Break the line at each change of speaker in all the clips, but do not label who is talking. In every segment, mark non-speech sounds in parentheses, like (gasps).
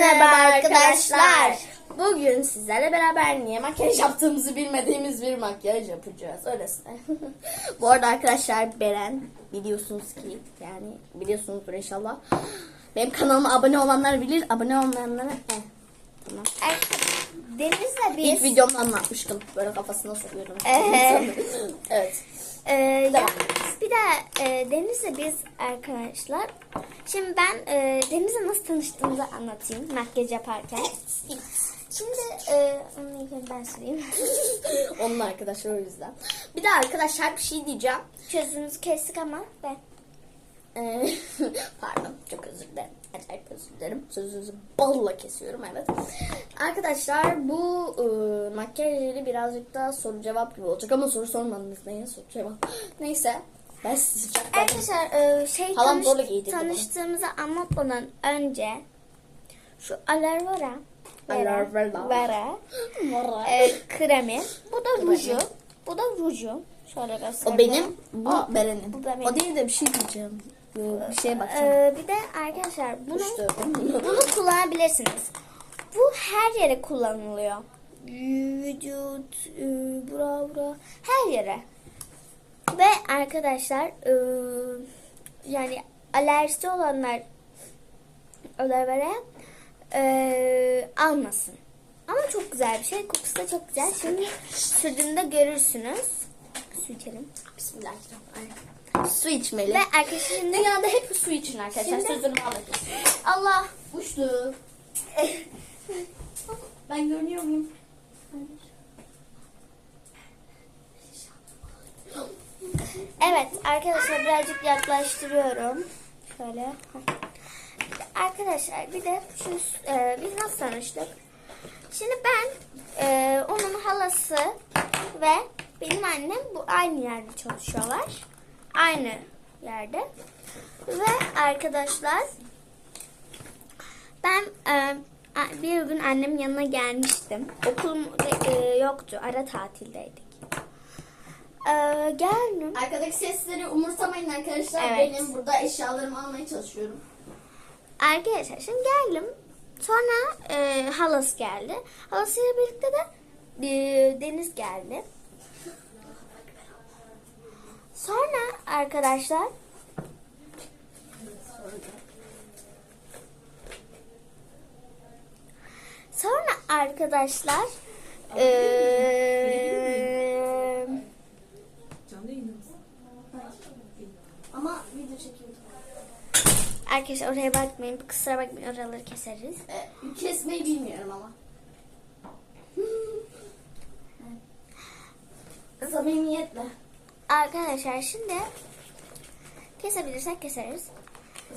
Merhaba arkadaşlar. Bugün sizlerle beraber niye makyaj yaptığımızı bilmediğimiz bir makyaj yapacağız. Öylesine. (laughs) Bu arada arkadaşlar Beren biliyorsunuz ki yani biliyorsunuzdur inşallah. Benim kanalıma abone olanlar bilir. Abone olmayanlara eh, tamam.
Deniz'le
İlk
biz
videomda anlatmıştım. Böyle kafasına sokuyorum.
Ee. (laughs)
evet.
e, ya, bir de e, Deniz'le biz arkadaşlar. Şimdi ben e, Deniz'le nasıl tanıştığımızı anlatayım makyaj yaparken. Şimdi e, ilk ben söyleyeyim. (laughs)
Onun arkadaşlar o yüzden. Bir de arkadaşlar bir şey diyeceğim.
Sözünüzü kestik ama ben.
Ee, (laughs) Pardon çok özür dilerim. Acayip özür dilerim. Sözünüzü balla kesiyorum evet. Arkadaşlar bu e, makyajları birazcık daha soru cevap gibi olacak ama soru sormadınız neye soru cevap. (gasps) Neyse ben sizi sıcaklarım.
Arkadaşlar e, şey
Halam
tanış, tanıştığımızı anlatmadan önce şu aloe vera
Aloe vera.
vera (gasps) e, kremi. Bu da ruju. Bu da ruju. Şöyle göstereyim.
o benim, bu
da benim.
O değil de bir şey diyeceğim. Ee, Bir şeye bakacağım.
Ee, bir de arkadaşlar bunu bunu kullanabilirsiniz. Bu her yere kullanılıyor. Vücut, e, bura bura her yere. Ve arkadaşlar e, yani alerjisi olanlar vera e, almasın. Ama çok güzel bir şey. Kokusu da çok güzel. Şimdi sürdüğümde görürsünüz. Su içelim.
Bismillahirrahmanirrahim. Su içmeli.
Ve arkadaşlar şimdi
Dünyada hep su için arkadaşlar.
Şimdi-
Sözlerimi anlatın.
Allah
Uçtu. (laughs) ben görünüyor muyum?
Evet arkadaşlar birazcık yaklaştırıyorum. Şöyle. Arkadaşlar bir de şu e, biz nasıl tanıştık? Şimdi ben e, onun halası ve benim annem bu aynı yerde çalışıyorlar. Aynı yerde. Ve arkadaşlar ben e, bir gün annemin yanına gelmiştim. Okulum e, yoktu. Ara tatildeydik. E, geldim.
Arkadaki sesleri umursamayın arkadaşlar.
Evet.
Benim burada eşyalarımı almaya çalışıyorum.
Arkadaşlar şimdi geldim. Sonra e, halası geldi. Halasıyla birlikte de e, Deniz geldi. Sonra arkadaşlar Sonra arkadaşlar e.
Ama video çekiyordum.
Arkadaşlar oraya bakmayın. Kusura bakmayın oraları keseriz.
Ee, kesmeyi bilmiyorum ama. Samimiyetle.
Arkadaşlar şimdi kesebilirsek keseriz.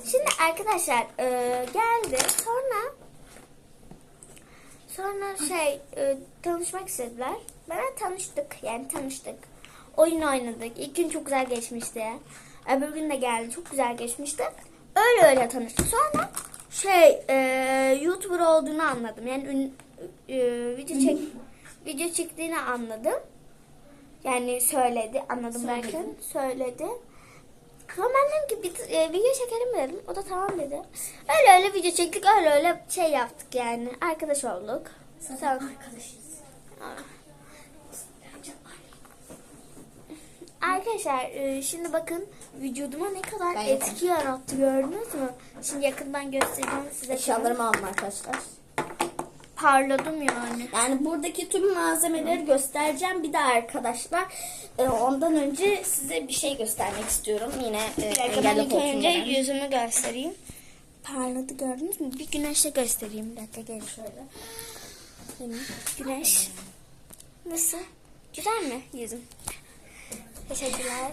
Şimdi arkadaşlar e, geldi sonra sonra şey e, tanışmak istediler. Ben tanıştık yani tanıştık. Oyun oynadık. İlk gün çok güzel geçmişti. Öbür gün de geldi çok güzel geçmişti. Öyle öyle tanıştık. Sonra şey e, YouTuber olduğunu anladım. Yani e, video çek video çektiğini anladım. Yani söyledi, anladım
Söyledi.
derken söyledi. Sonra ben dedim ki bir e, video çekelim dedim. O da tamam dedi. Öyle öyle video çektik, öyle öyle şey yaptık yani. Arkadaş olduk. Tamam.
Arkadaşız.
Arkadaşlar e, şimdi bakın vücuduma ne kadar
Ben
etki yarattı gördünüz mü? Şimdi yakından göstereceğim size.
Eşyalarımı aldım arkadaşlar.
Parladım yani.
Yani buradaki tüm malzemeleri göstereceğim. Bir de arkadaşlar e, ondan önce size bir şey göstermek istiyorum. Yine e, engelli
ilk önce
koltuğumdan.
yüzümü göstereyim. Parladı gördünüz mü? Bir güneşte göstereyim. Bir dakika gelin şöyle. Güneş. Nasıl? Güzel mi yüzüm? Teşekkürler.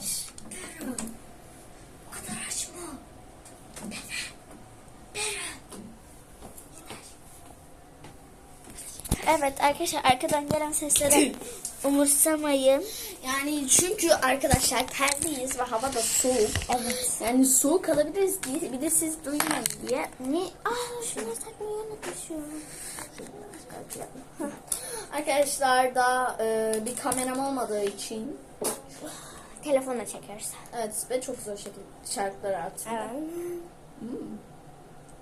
O kadar açma.
Evet arkadaşlar arkadan gelen sesleri (clears throat) umursamayın.
Yani çünkü arkadaşlar terliyiz ve hava da soğuk. Evet. Yani soğuk alabiliriz diye bir de siz duymayın diye.
Ne? Aa şunları takmayı unutmuşum.
Arkadaşlar da e, bir kameram olmadığı için
Telefonla çekiyoruz.
evet ve çok zor şekilde şarkıları atıyor.
Evet.
Hmm.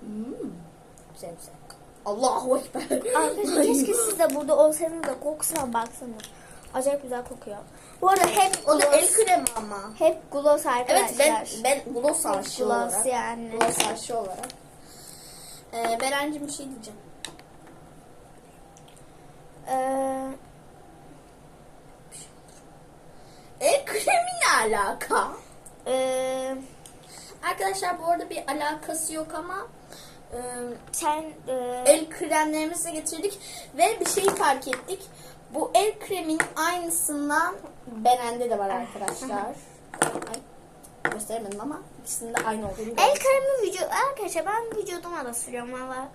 Hmm. Güzel güzel. Allahu Ekber.
Arkadaşlar keşke siz de burada olsaydınız da kokusuna baksanız. Acayip güzel kokuyor. Bu arada hep
O da
gloss,
el kremi ama.
hep gloss arkadaşlar.
Evet ben ben gloss aşığı
gloss
olarak.
yani.
Gloss aşığı olarak. Ee, Berencim bir şey diyeceğim.
Ee,
El kremi ne alaka?
e,
Arkadaşlar bu arada bir alakası yok ama e,
sen e,
el kremlerimizi getirdik ve bir şey fark ettik. Bu el kreminin aynısından Beren'de de var arkadaşlar. (laughs) Ay, gösteremedim ama ikisinde aynı olduğunu
el kremi vücut arkadaşlar ben vücuduma da sürüyorum ama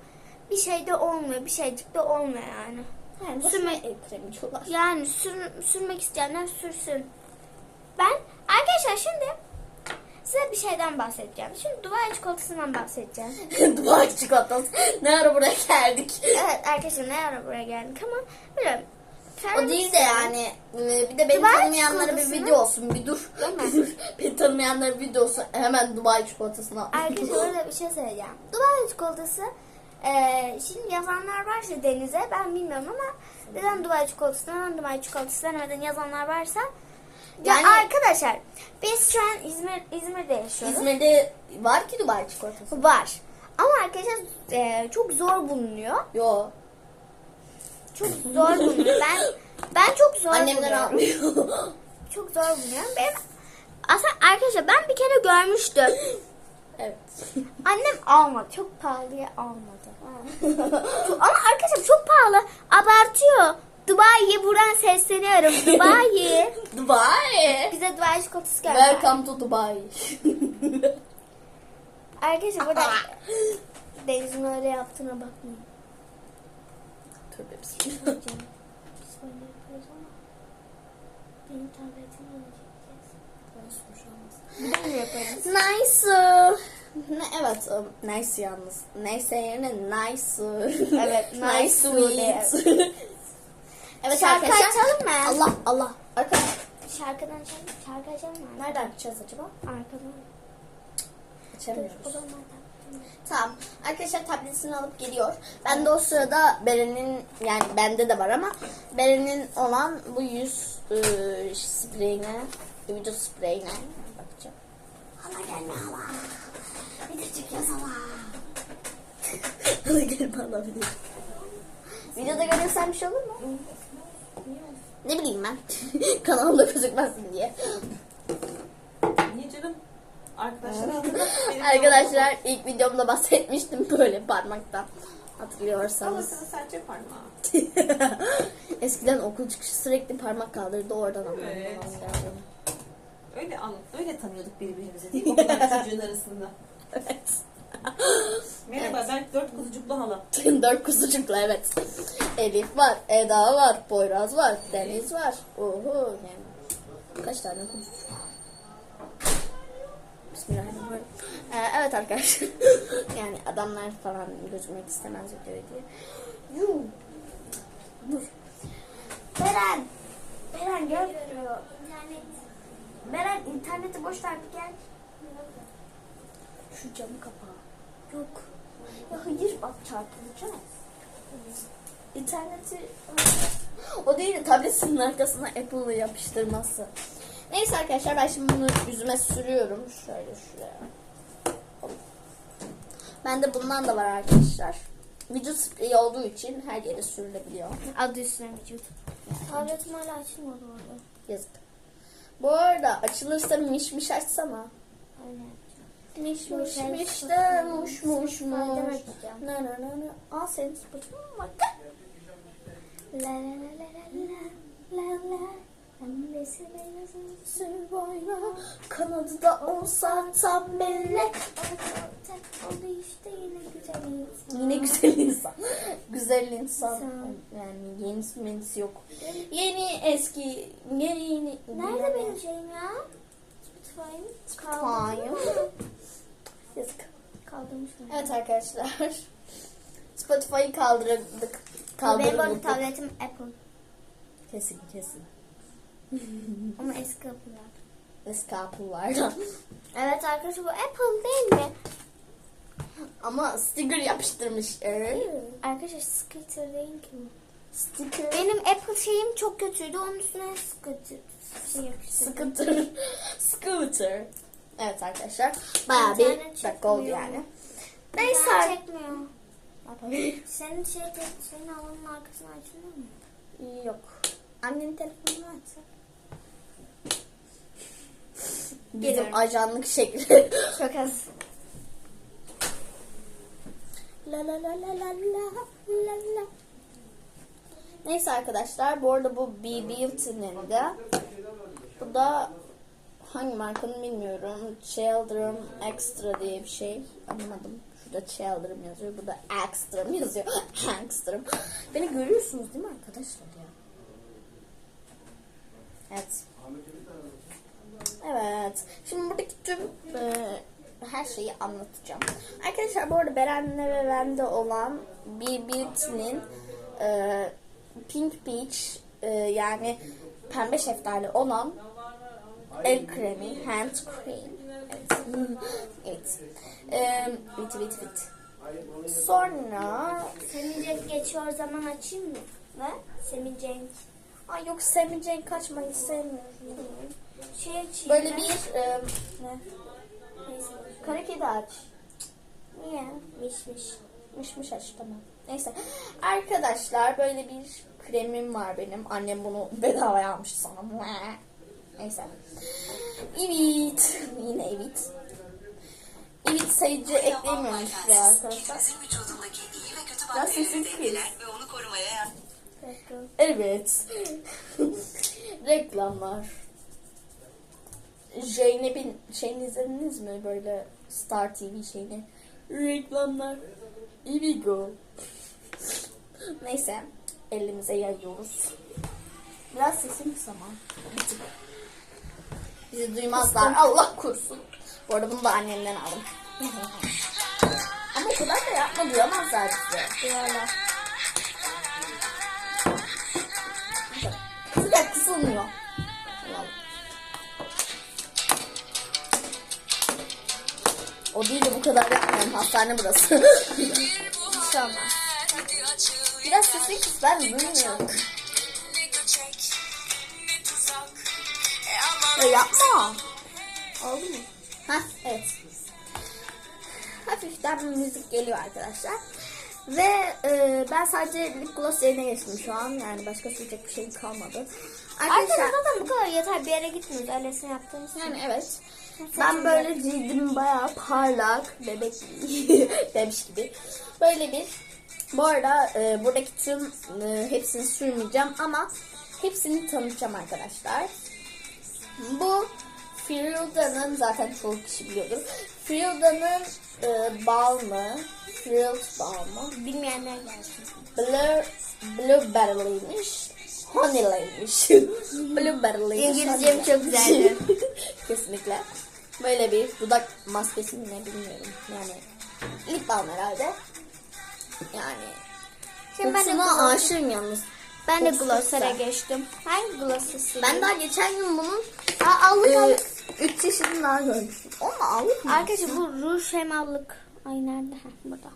bir şey de olmuyor, bir şeycik de olmuyor yani.
yani
sürme-
el kremi diyorlar.
Yani sür, sürmek isteyenler sürsün. Ben arkadaşlar şimdi size bir şeyden bahsedeceğim. Şimdi Dubai çikolatasından bahsedeceğim. (laughs)
Dubai çikolatası. Ne ara buraya geldik?
evet arkadaşlar ne ara buraya geldik ama biliyorum.
O değil de yani e, bir de beni
Dubai
tanımayanlara bir video olsun bir dur. Beni tanımayanlara bir video olsun. Hemen Dubai çikolatasına.
Arkadaşlar (laughs) orada bir şey söyleyeceğim. Dubai çikolatası eee, şimdi yazanlar varsa denize ben bilmiyorum ama neden Dubai çikolatası neden Dubai çikolatası demeden yazanlar varsa yani
Yani-
arkadaşlar biz şu an İzmir İzmir'de yaşıyoruz.
İzmir'de var ki Dubai çikolatası.
Var. Ama arkadaşlar eee, çok zor bulunuyor.
Yo.
Çok zor bulunuyor. Ben ben çok zor
Annemden
buluyorum.
almıyor. (laughs)
Çok zor buluyorum. Benim aslında arkadaşlar ben bir kere görmüştüm.
evet.
Annem almadı. Çok pahalıya almadı. (laughs) Çok- ama arkadaşlar çok pahalı. Abartıyor. Dubai'ye buradan sesleniyorum. Dubai. (laughs)
Dubai.
Bize Dubai çikolatası geldi.
Welcome to Dubai. (laughs)
Arkadaşlar burada (laughs) Deniz'in öyle yaptığına bakmayın.
Tövbe bismillah.
Benim tabletimi alacağız. Böyle yaparız.
Nice. Ne, evet, um, nice yalnız. Nice yerine nice.
Evet, nice
nice sweet. Evet
Şarkı
arkadaşlar.
açalım mı?
Allah Allah. Arkadaşlar.
Şarkıdan açalım. Şarkı açalım mı?
Nereden açacağız acaba?
Arkadan.
Açamıyoruz.
O zaman
Tamam. Arkadaşlar tabletini alıp geliyor. Ben de o sırada Beren'in yani bende de var ama Beren'in olan bu yüz e, spreyine, vücut spreyine bakacağım. Hala gelme hala. Bir küçük yaz hala. Hala gelme hala bir de. Videoda görürsen bir şey olur mu? Ne bileyim ben. (laughs) Kanalımda gözükmezsin diye.
Niye canım? Arkadaşlar. (laughs)
Arkadaşlar ilk videomda bahsetmiştim böyle parmaktan.
Ama
Hatırlıyorsanız.
sadece parmağı. (laughs)
Eskiden okul çıkışı sürekli parmak kaldırdı oradan.
Evet. Öyle an, öyle tanıyorduk birbirimizi değil mi? O kadar çocuğun arasında.
Evet.
Merhaba ben dört kuzucuklu hala. (laughs)
Dört kuzucukla evet. Elif var, Eda var, Poyraz var, Deniz var. Oho yani. Kaç tane kuzucuk? Bismillahirrahmanirrahim. Ee, evet arkadaşlar. (laughs) yani adamlar falan gözükmek istemez videoyu diye. Yuh. Dur.
Beren. Beren gel. İnternet. Beren interneti boş ver bir gel.
Şu camı kapağı.
Yok. Ya hayır bak çarpılacağız.
İnterneti (gasps) o değil de tabletinin arkasına Apple'ı yapıştırması. Neyse arkadaşlar ben şimdi bunu yüzüme sürüyorum. Şöyle şuraya. Bende bundan da var arkadaşlar. Vücut spreyi olduğu için her yere sürülebiliyor.
Adı üstüne vücut. Tabletim hala açılmadı orada.
Yazık. Bu arada açılırsa miş miş açsana.
Aynen.
Miş
miş
miş de muş muş muş. Na na na na. Al senin Spotify'ın var.
La la la la la la la la. Pembesi beyazı.
Sür boyna kanadı da olsa tam bellek.
Oldu işte yine güzel insan.
Yine güzel insan. güzel insan.
İnsan.
Yani yenisi menisi yok. Yeni eski yeni yeni.
Nerede benim şeyim ya? Spotify'ım.
Spotify'ım. Yazık.
Kaldırmışım.
Evet arkadaşlar. (laughs) Spotify'ı kaldırdık.
Benim
Kaldırdık.
tabletim Apple.
Kesin kesin. (laughs)
Ama eski Apple'lar.
Eski Apple'lardan. (laughs)
Evet arkadaşlar bu Apple değil mi?
Ama sticker yapıştırmış.
Arkadaşlar Skitter değil ki bu.
sticker.
Benim Apple şeyim çok kötüydü. Onun üstüne Skitter şey yapıştırdım.
Scooter. Scooter. Evet arkadaşlar. Bayağı bir dakika oldu yani.
Neyse.
Ben
çekmiyor. senin şey, senin alanın arkasına açılıyor mu?
Yok. Annenin telefonunu açsak. Bizim ajanlık şekli. (laughs)
Çok az.
La la la la la la la la. Neyse arkadaşlar bu arada bu BB Hilton'ın da bu da hangi markanın bilmiyorum. Children Extra diye bir şey. Anlamadım. Şurada Children yazıyor. Burada Extra yazıyor. (laughs) Extra. Beni görüyorsunuz değil mi arkadaşlar ya? Evet. Evet. Şimdi buradaki tüm e, her şeyi anlatacağım. Arkadaşlar bu arada Beren'le ve bende olan B Beauty'nin e, Pink Peach e, yani pembe şeftali olan el kremi, hand cream. Evet. evet. E, evet, evet, evet. Sonra
Semin geçiyor zaman açayım mı?
ne?
Semin Cenk.
Ay yok Jane kaçmayı sevmiyorum.
Şey açayım.
Böyle bir e, ne?
Neyse.
Kara kedi aç.
Niye? Miş miş.
Mışmış aç tamam. Neyse. Arkadaşlar böyle bir kremim var benim. Annem bunu bedava almıştı sana. Neyse. Evet. Yine evet. Evet sayıcı eklemiyorum şuraya arkadaşlar.
Korumaya yardım
Evet. Reklamlar. Zeynep'in şeyini izlediniz mi? Böyle Star TV şeyini. Reklamlar. Ibigo. Neyse. Elimize yayıyoruz. Biraz sesim kısa ama. Bir tık. Bizi duymazlar. Allah korusun. Bu arada bunu da annemden aldım. (laughs) ama o kadar da yapma duyamazlar bizi.
Duyarlar.
Dakika kısılmıyor. O değil de bu kadar yapmayalım. Hastane burası. (laughs)
Hiç olmaz.
Biraz sesli kıs ben duymuyorum. Ya yapma. Oldu mu? Hah evet. Hafiften bir müzik geliyor arkadaşlar. Ve e, ben sadece lip gloss yerine geçtim şu an. Yani başka sürecek bir şeyim kalmadı.
Arkadaşlar zaten bu kadar yeter. Bir yere gitmiyoruz. Öylesine yaptığımız
yani evet. Ben böyle cildim bayağı parlak, bebek (laughs) demiş gibi. Böyle bir. Bu arada e, buradaki tüm e, hepsini sürmeyeceğim ama hepsini tanıtacağım arkadaşlar. Bu Frilda'nın zaten çoğu kişi biliyordur. Frilda'nın e, balmı, Frild balmı.
Bilmeyenler gelsin.
Blue, blueberry'liymiş. Honey'liymiş. blueberry'liymiş.
İngilizcem çok güzeldi. (laughs)
Kesinlikle. Böyle bir dudak maskesi mi ne bilmiyorum. Yani lip balm herhalde. Yani
Şimdi ben de
aşığım yalnız.
Ben de
güzel.
geçtim. Hangi Gloss'ı
Ben daha geçen gün bunun
Aa, allık
e,
allık.
3 çeşidini daha görmüştüm. O mu allık mı?
Arkadaşlar bu ruj hem allık. Ay nerede? Heh, burada.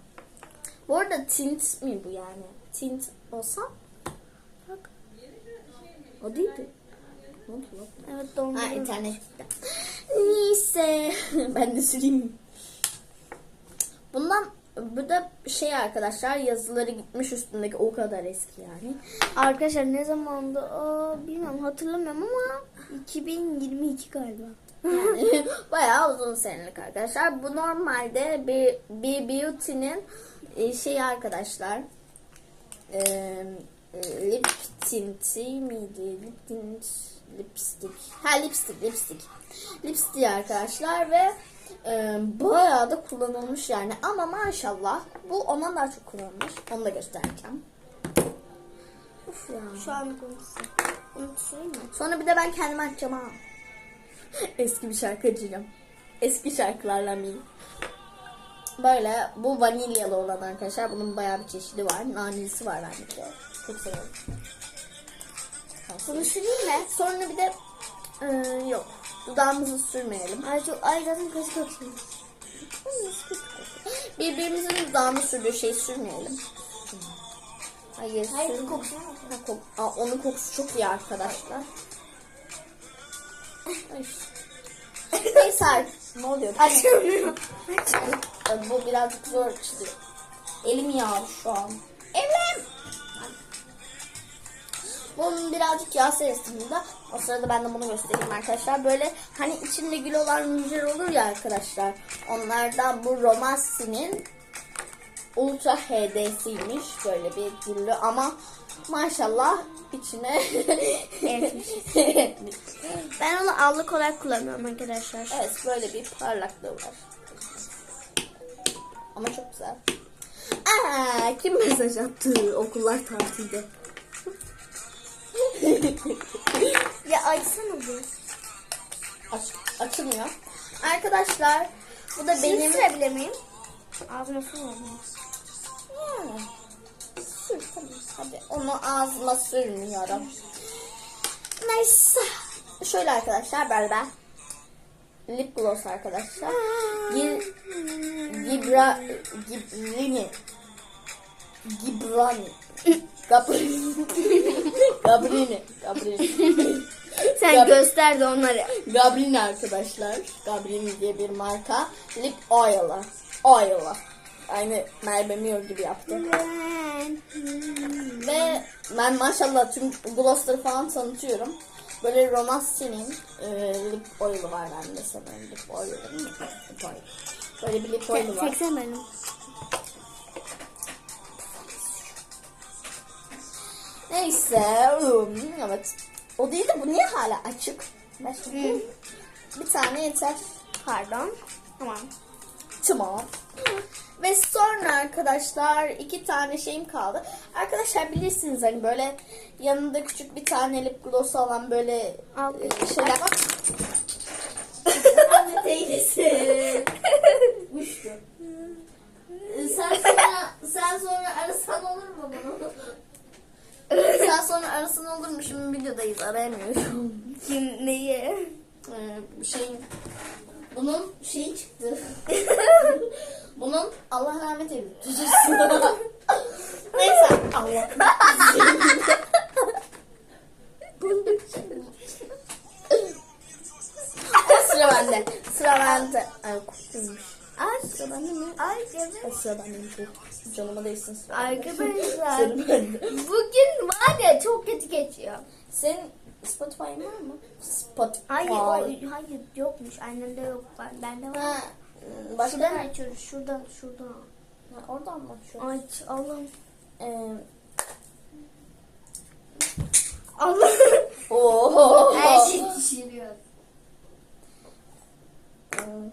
Bu arada tint mi bu yani? Tint olsa bak. O değildi.
Evet
Ha
dondurucu.
internet gitti. Neyse. (laughs) ben de süreyim. Bundan bu da şey arkadaşlar yazıları gitmiş üstündeki o kadar eski yani.
Arkadaşlar ne zamandı? Aa, bilmiyorum hatırlamıyorum ama 2022 galiba.
Yani (laughs) bayağı uzun senelik arkadaşlar. Bu normalde bir, bir beauty'nin e, şey arkadaşlar e, e, lip tinti miydi? Lip tint, lipstick. Ha lipstick, lipstick. Lipstick arkadaşlar ve e, bayağı da kullanılmış yani. Ama maşallah bu ondan daha çok kullanılmış. Onu da göstereceğim. Uf ya.
Şu an. Bunu tutayım mı?
Sonra bir de ben kendime açacağım ha. (laughs) Eski bir şarkıcıyım. Eski şarkılarla miyim? Böyle bu vanilyalı olan arkadaşlar. Bunun bayağı bir çeşidi var. Nanelisi var bende de. Çok seviyorum.
Bunu süreyim mi?
Sonra bir de e, yok. Dudağımızı sürmeyelim.
Ay, çok, ay zaten kötü kokuyor.
birbirimizin dudağını sürdüğü şey sürmeyelim. Hayır,
Hayır
sürme.
kokusuna bak.
Ha, kok- Aa, onun kokusu çok iyi arkadaşlar. Ay. Neyse artık. Ne oluyor?
Açılmıyor.
Ay, Bu birazcık zor çıktı. Elim yağlı şu an. Bunun birazcık yağ serisi burada. O sırada ben de bunu göstereyim arkadaşlar. Böyle hani içinde gül olan rujlar olur ya arkadaşlar. Onlardan bu Romassi'nin Ultra HD'siymiş. Böyle bir güllü ama maşallah içine (laughs)
Eritmiş. Ben onu allık olarak kullanıyorum arkadaşlar.
Evet böyle bir parlaklığı var. Ama çok güzel. Aa, kim mesaj attı okullar tatilde?
Ya açsana bu.
Aç, açılmıyor. Arkadaşlar bu da
Benim sürebilir miyim? Ağzıma su oldu.
Yani, sür tamam. Hadi onu ağzıma sürmüyorum. Neyse. Şöyle arkadaşlar ben. Lip gloss arkadaşlar. Gil, Gibra, Gibrini. Gibrani. Gabrini. Gabrini. Gabrini.
Sen
Yap.
göster de onları.
Gabrini arkadaşlar. Gabrini diye bir marka. Lip oil'ı. Oil'ı. Aynı Merve Mior gibi yaptı. Ve ben maşallah tüm glossları falan tanıtıyorum. Böyle Romassi'nin e, lip oil'ı var bende sanırım. Lip oil'ı değil mi? Lip oil. Böyle bir lip oil'ı var.
Çeksen benim.
Neyse. Evet. O değil de bu niye hala açık? Başka bir tane yeter.
Pardon. Tamam.
Tamam. Ve sonra arkadaşlar iki tane şeyim kaldı. Arkadaşlar bilirsiniz hani böyle yanında küçük bir tane lip gloss olan böyle
Al.
e, şeyler var. Anne teyzesi. Uçtu. Sen sonra, sen sonra arasan olur mu bunu? Sen sonra arasan olur mu? Şimdi videodayız arayamıyorum.
Kim neyi?
Ee, şeyin bunun şeyi çıktı. (laughs) bunun Allah rahmet eylesin. (laughs) Neyse Allah. Sıra bende. Sıra bende. Ay kokuymuş.
Ay Ay,
sıra bende mi? Canıma değsin.
Arkadaşlar bugün var ya çok kötü geçiyor.
Senin Spotify'ın var mı? Spotify.
Hayır o, hayır yokmuş. Annemde yok. Ben, bende var.
Ha, başka
Şuradan açıyoruz. Şuradan şuradan.
Ha, oradan mı? Şu.
Aç Allah'ım.
Ee,
Allah'ım.
Oo.
Her şey düşürüyor.
Hmm.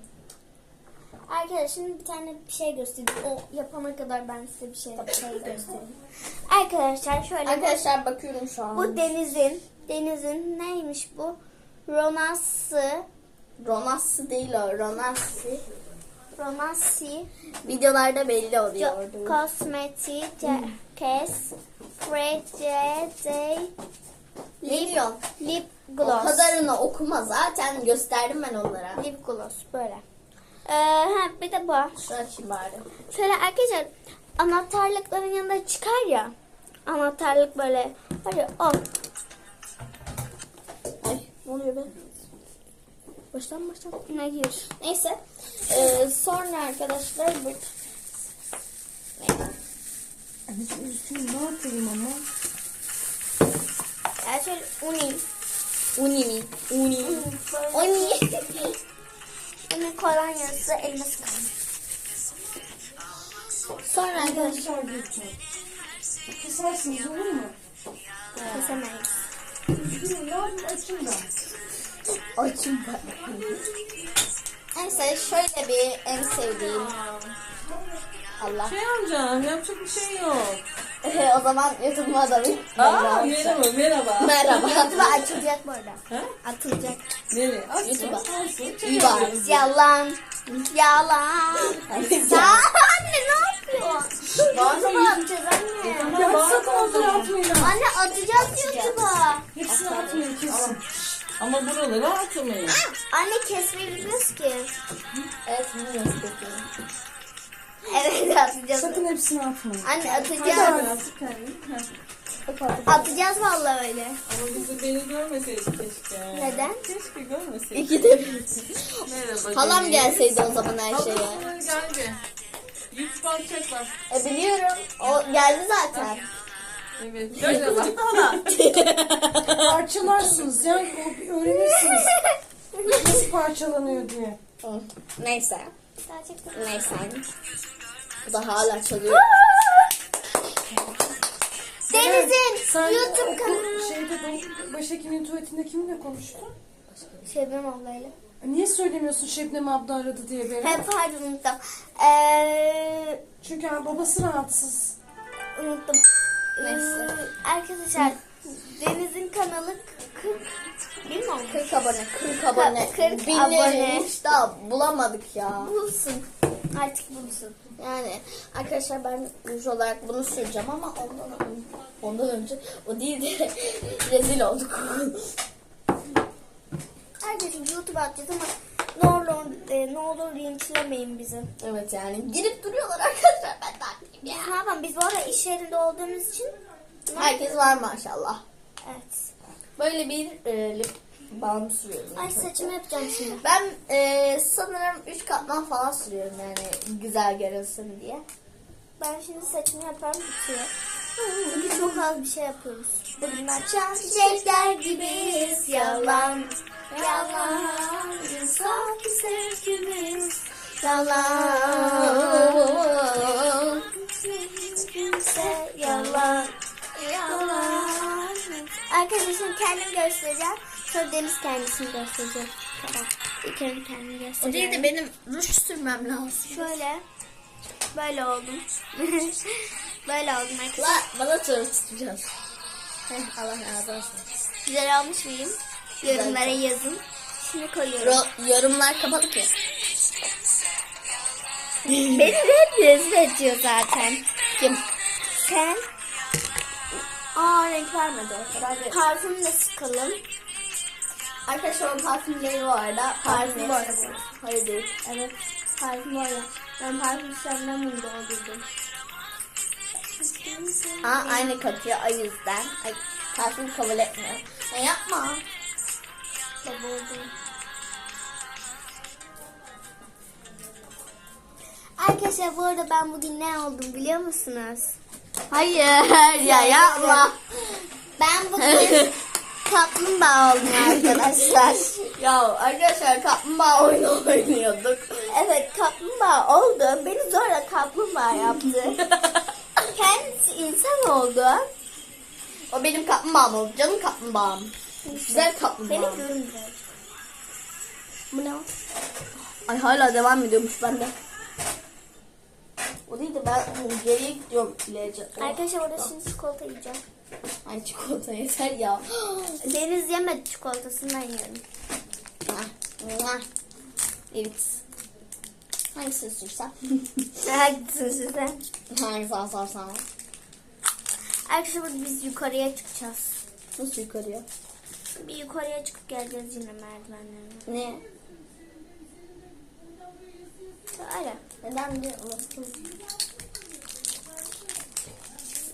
Arkadaşlar şimdi bir tane bir şey göstereyim. O yapana kadar ben size bir şey, bir şey göstereyim. (laughs) Arkadaşlar şöyle
Arkadaşlar bakıyorum şu an.
bu denizin denizin neymiş bu? Ronası
Ronassi değil o. Ronassi.
Ronasi
Videolarda belli oluyordu.
Cosmetic Kes Frege
Ne diyorsun?
Lip
O
Gloss.
kadarını okuma zaten gösterdim ben onlara.
Lip Gloss böyle. Ee, ha, bir de bu.
Şunu açayım bari.
Şöyle arkadaşlar anahtarlıkların yanında çıkar ya. Anahtarlık böyle. Hadi o.
Ay ne oluyor be? Baştan baştan.
Hayır.
Neyse. Ee, sonra arkadaşlar bu... Ne yapayım ama?
Yani şöyle uni.
Uni mi? Uni. Uni. (laughs)
uni kolonyası elması kalın.
Sonra arkadaşlar
Kesersiniz olur mu?
Kesemeyiz.
Yarın açın da.
açayım ben. Neyse şöyle bir en sevdiğim Allah.
Şey amcam yapacak bir şey yok.
O zaman YouTube'uma da bir
Aa merhaba merhaba.
Merhaba.
YouTube'a açılacak bu arada.
Ha?
Atılacak.
Nereye? Açsın.
YouTube'a. İyi bak.
Yalan. Yalan. Ya anne ne yapıyorsun? YouTube'a atacağız anne.
Tamam bağırsak olsun atmayın.
Anne atacağız YouTube'a.
Hepsini atmayın kesin. Ama buraları atmayın.
Anne kesmeyi bilmiyoruz ki.
Evet nasıl yapıyorum?
Evet atacağız.
Sakın hepsini atma.
Anne atacağız. Atacağız vallahi öyle.
Ama bizi beni görmeseydi keşke.
Neden?
Keşke görmeseydi.
İki de bir.
Merhaba.
Halam gelseydi o zaman her şeye.
Ablam geldi. Yüz parçak var.
E biliyorum. O geldi zaten.
Evet. Merhaba. Hala. (laughs)
Parçalarsınız ya. o- Öğrenirsiniz. (laughs) Nasıl parçalanıyor diye.
Hı. Neyse.
Gerçekten.
Neyse. Bu da hala çalıyor. (laughs)
Deniz'in YouTube kanalı.
şeyde bu başhekimliğin tuvaletinde kiminle konuştun?
Şebnem ablayla.
E, Niye söylemiyorsun Şebnem abla aradı diye beni?
Hep pardon unuttum. Ee,
Çünkü yani babası rahatsız.
unuttum.
Neyse.
Ee, arkadaşlar Deniz'in kanalı 40 bilmiyorum
40 abone, 40 abone.
40
Binleri
abone.
hiç daha bulamadık ya.
bulsun. Artık bulsun.
Yani arkadaşlar ben ruj olarak bunu süreceğim ama ondan ondan önce o değil de (laughs) rezil olduk.
Herkesin YouTube atacağız ama ne olur, e, ne olur linçlemeyin bizi.
evet yani girip duruyorlar arkadaşlar ben de haklıyım ya.
Biz ne yapalım? Biz bu arada iş yerinde olduğumuz için
Herkes var maşallah.
evet.
Böyle bir e, lip balm sürüyorum.
Ay saçımı yapacağım şimdi.
Ben e, sanırım 3 katman falan sürüyorum yani güzel görünsün diye.
Ben şimdi saçımı yaparım bitiyor. Bugün çok az bir şey yapıyoruz. Bugün ben çan çiçekler gibiyiz yalan. Yalan. İnsan ki sevgimiz.
Yalan.
Kimse yalan. Yalan. Arkadaşım kendim göstereceğim. Sonra Deniz kendisini gösterecek. Tamam. İlk önce kendimi
O
göstereceğim.
değil de benim ruj sürmem lazım.
Şöyle. Böyle oldum. (laughs) böyle oldum arkadaşlar.
La, bana soru tutacağız. Allah razı olsun.
Güzel olmuş muyum? Yorumlara yazın. Şimdi koyuyorum.
Ro- yorumlar kapalı ki.
Beni de hep rezil ediyor zaten.
Kim?
Sen
Aa renk vermedi. Hadi.
parfümle sıkalım.
Arkadaşlar o parfümleri var da.
Parfüm bu arada.
Hayır değil.
Evet. Parfüm var ya. Ben parfüm senden bunu doldurdum.
Aa, aynı katıyor o yüzden. Ay, parfüm kabul etmiyor. Ya yapma.
Doldurdum. Arkadaşlar bu arada ben bugün ne oldum biliyor musunuz?
Hayır ya yapma.
Ben bugün kaplumbağa oldum arkadaşlar.
ya arkadaşlar kaplumbağa oyunu oynuyorduk.
Evet kaplumbağa oldu. Beni zorla kaplumbağa yaptı. (laughs) Kendisi insan oldu.
O benim kaplumbağam oldu. Canım kaplumbağam. Güzel kaplumbağam.
Beni görün
Bu ne? Ay hala devam ediyormuş bende. O değil de ben geriye gidiyorum ilerice. Oh.
Arkadaşlar orada şimdi çikolata yiyeceğim.
Ay çikolata yeter ya. (gasps)
Deniz yemedi çikolatasından yiyorum.
evet. Hangisini sürsem?
Haklısın (laughs) sen.
Hangisi alsarsam?
Arkadaşlar burada biz yukarıya çıkacağız.
Nasıl yukarıya?
Bir yukarıya çıkıp geleceğiz yine merdivenlerle.
Ne?
Öyle.
Neden diye unuttum.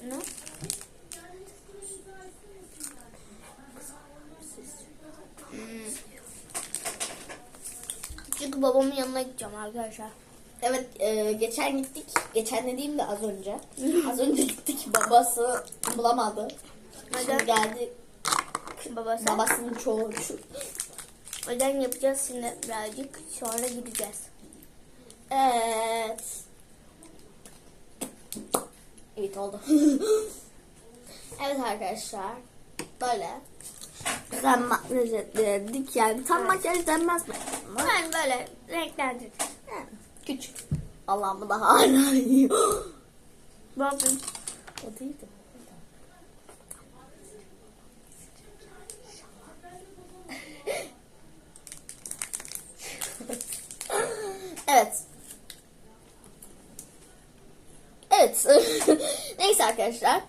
Ne? Hmm. Çünkü babamın yanına gideceğim arkadaşlar.
Evet e, geçen gittik. Geçen dediğim de az önce. (laughs) az önce gittik. Babası bulamadı. Şimdi
Neden?
geldi.
Babası.
Babasının çoğu şu.
Öden yapacağız şimdi birazcık. Sonra gideceğiz.
Evet. Evet oldu. (laughs) evet arkadaşlar. Böyle. Güzel makyaj ettik yani. Tam makyaj denmez mi?
Yani böyle renklendirdik.
Yani küçük. Allah'ım bu da hala iyi. (gasps)
Bakın.
o değildi. evet. Evet. (laughs) Neyse arkadaşlar.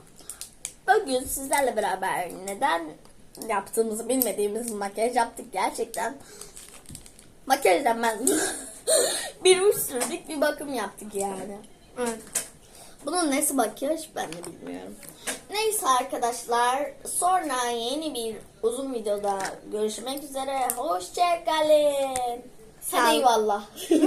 Bugün sizlerle beraber neden yaptığımızı bilmediğimiz makyaj yaptık gerçekten. Makyaj mi? (laughs) bir uç sürdük bir bakım yaptık yani.
Evet.
Bunun nesi makyaj ben de bilmiyorum. Neyse arkadaşlar sonra yeni bir uzun videoda görüşmek üzere. Hoşçakalın. Hadi eyvallah. (laughs)